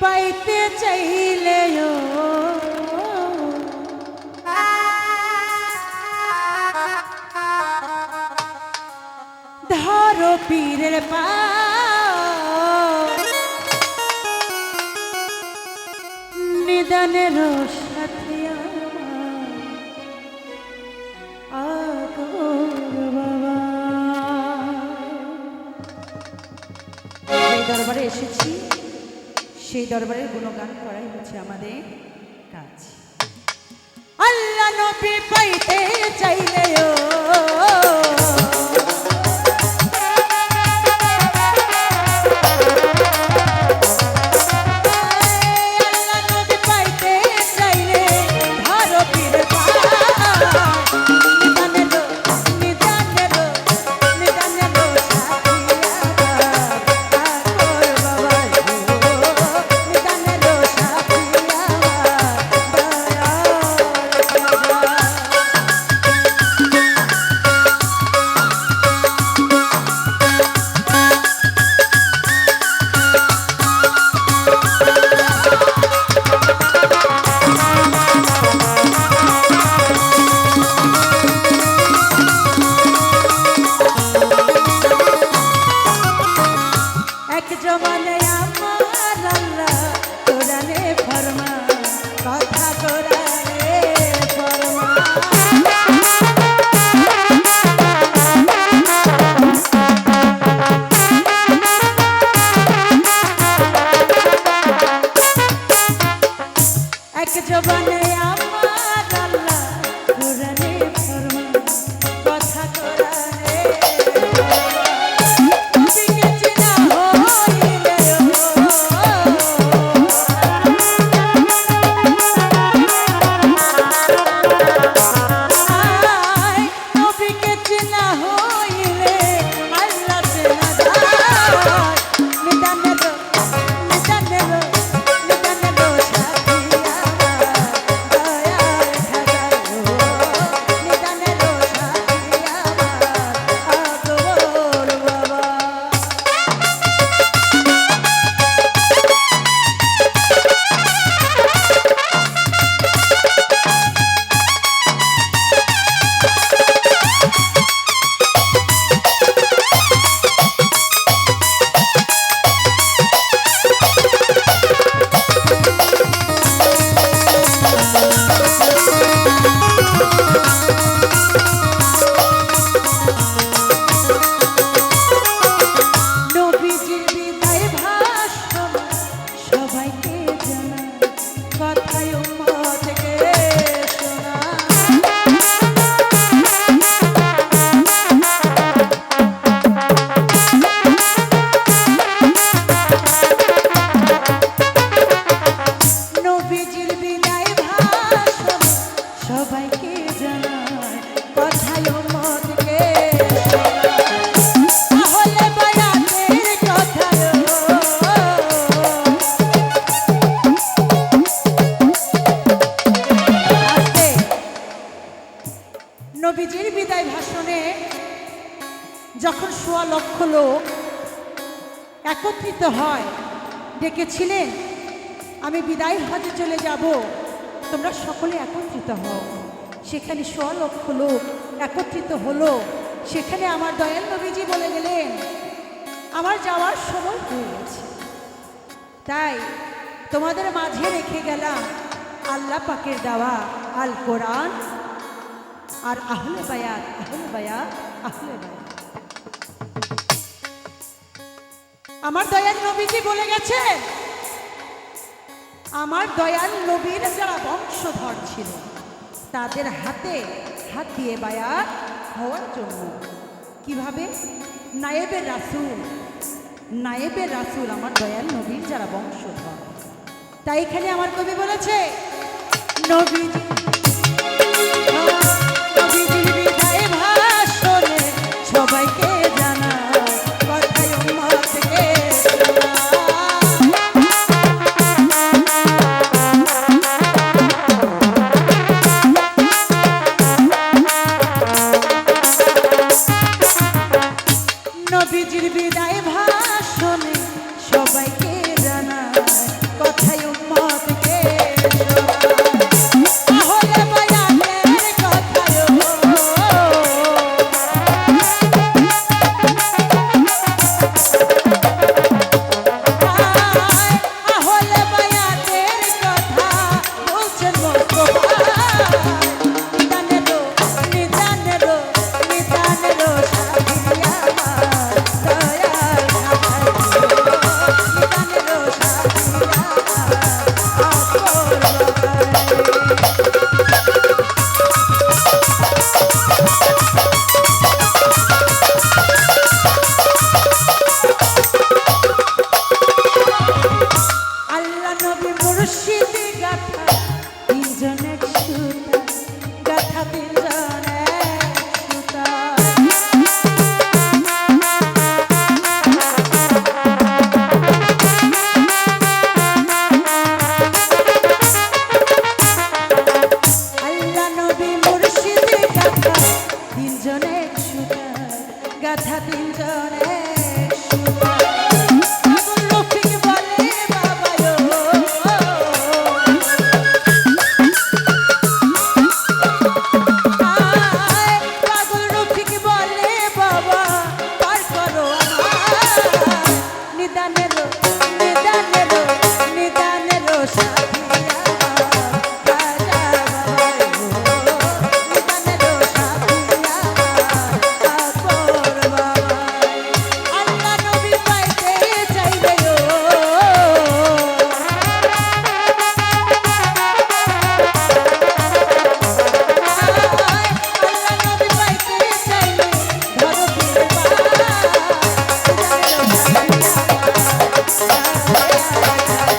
পাইতে চাইলে ধরো পীরের পা। নিদানের দরবারে এসেছি। সেই দরবারের গুণগান করাই হচ্ছে আমাদের কাজ। আল্লাহ নবী পাইতে চাইলে লক্ষ লোক একত্রিত হয় ডেকেছিলেন আমি বিদায় হজে চলে যাব। তোমরা সকলে একত্রিত হও। সেখানে সোয়া লক্ষ লোক একত্রিত হলো। সেখানে আমার দয়াল নবীজি বলে গেলেন, আমার যাওয়ার সময় হয়ে গেছে তাই তোমাদের মাঝে রেখে গেলাম আল্লাহ পাকের দেওয়া আল কোরআন আর আহলে বায়াত আহলে বায়াত আহলে বায়াত। আমার দয়াল নবীজি বলে গেছেন, আমার দয়াল নবীর যারা বংশধর ছিল, তাদের হাতে হাত দিয়ে বায়াত হওয়ার জন্য। কীভাবে? নায়েবের রাসুল নায়েবের রাসুল আমার দয়াল নবীর যারা বংশধর। তাই এখানে আমার কবি বলেছে, নবীজি নবীজির বিদায় ভাষণে সবাইকে জানা happy. Yeah.